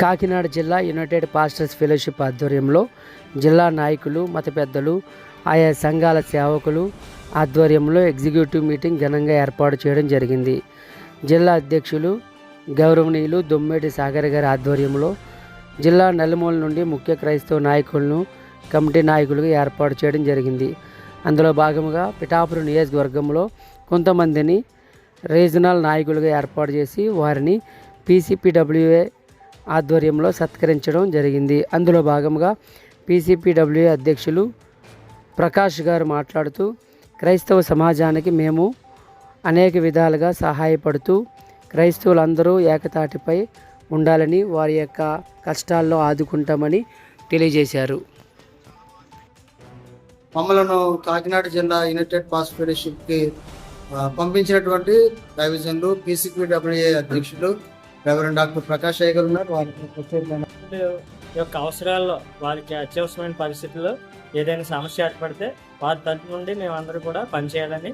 కాకినాడ జిల్లా United pastors fellowship ఆధ్వర్యంలో జిల్లా నాయకులు మత పెద్దలు ఆయా సంఘాల సేవకులు ఆధ్వర్యంలో ఎగ్జిక్యూటివ్ మీటింగ్ ఘనంగా ఏర్పాటు చేయడం జరిగింది. జిల్లా అధ్యక్షులు గౌరవనీయులు దొమ్మేటి సాగర్ గారి ఆధ్వర్యంలో జిల్లా నలుమూల నుండి ముఖ్య క్రైస్తవ నాయకులను కమిటీ నాయకులుగా ఏర్పాటు చేయడం జరిగింది. అందులో భాగంగా పిఠాపురం నియోజకవర్గంలో కొంతమందిని రీజనల్ నాయకులుగా ఏర్పాటు చేసి వారిని పీసీపీడబ్ల్యూఏ ఆధ్వర్యంలో సత్కరించడం జరిగింది. అందులో భాగంగా పీసీపీడబ్ల్యూ అధ్యక్షులు ప్రకాష్ గారు మాట్లాడుతూ క్రైస్తవ సమాజానికి మేము అనేక విధాలుగా సహాయపడుతూ క్రైస్తవులందరూ ఏకతాటిపై ఉండాలని వారి యొక్క కష్టాల్లో ఆదుకుంటామని తెలియజేశారు. మమ్మలను కాకినాడ జిల్లా యునైటెడ్ పాస్ ఫెలోషిప్కి పంపించినటువంటి డైవిజన్లు పీసీపీడబ్ల్యూఏ అధ్యక్షులు రెవరెండ్ డాక్టర్ ప్రకాష్ అయ్య గారు ఉన్నారు. వారికి యొక్క అవసరాల్లో వారికి అత్యవసరమైన పరిస్థితుల్లో ఏదైనా సమస్య ఏర్పడితే వారి తరపు నుండి మేమందరూ కూడా పనిచేయాలని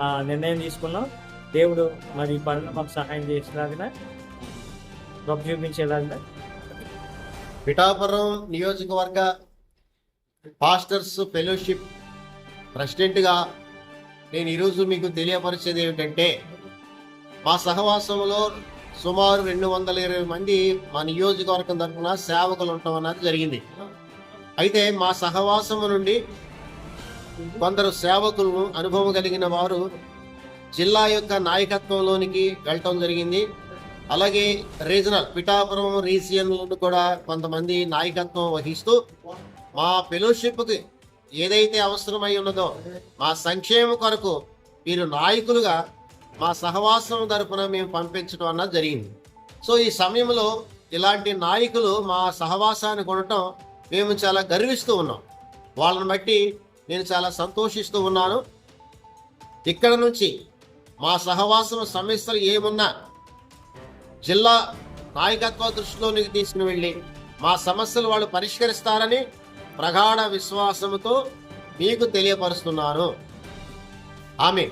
ఆ, నిర్ణయం తీసుకున్నాం. దేవుడు మరి పనులు మాకు సహాయం చేసేలాగా గొప్ప చూపించేలాగా. పిఠాపురం నియోజకవర్గ పాస్టర్స్ ఫెలోషిప్ ప్రెసిడెంట్గా నేను ఈరోజు మీకు తెలియపరిచేది ఏమిటంటే మా సహవాసంలో సుమారు రెండు వందల ఇరవై మంది మా నియోజకవర్గం తరఫున సేవకులు ఉండటం అన్నది జరిగింది. అయితే మా సహవాసం నుండి కొందరు సేవకులను అనుభవం కలిగిన వారు జిల్లా యొక్క నాయకత్వంలోనికి వెళ్ళటం జరిగింది. అలాగే రీజనల్ పిఠాపురం రీజియన్లను కూడా కొంతమంది నాయకత్వం వహిస్తూ మా ఫెలోషిప్కి ఏదైతే అవసరమై ఉన్నదో మా సంక్షేమ కొరకు వీరు నాయకులుగా మా సహవాసం తరపున మేము పంపించడం అన్నది జరిగింది. సో ఈ సమయంలో ఇలాంటి నాయకులు మా సహవాసాన్ని కొనటం మేము చాలా గర్విస్తూ ఉన్నాం. వాళ్ళని బట్టి నేను చాలా సంతోషిస్తూ ఉన్నాను. ఇక్కడ నుంచి మా సహవాసం సమస్యలు ఏమున్నా జిల్లా నాయకత్వ దృష్టిలోనికి తీసుకుని వెళ్ళి మా సమస్యలు వాళ్ళు పరిష్కరిస్తారని ప్రగాఢ విశ్వాసంతో మీకు తెలియపరుస్తున్నాను. ఆమె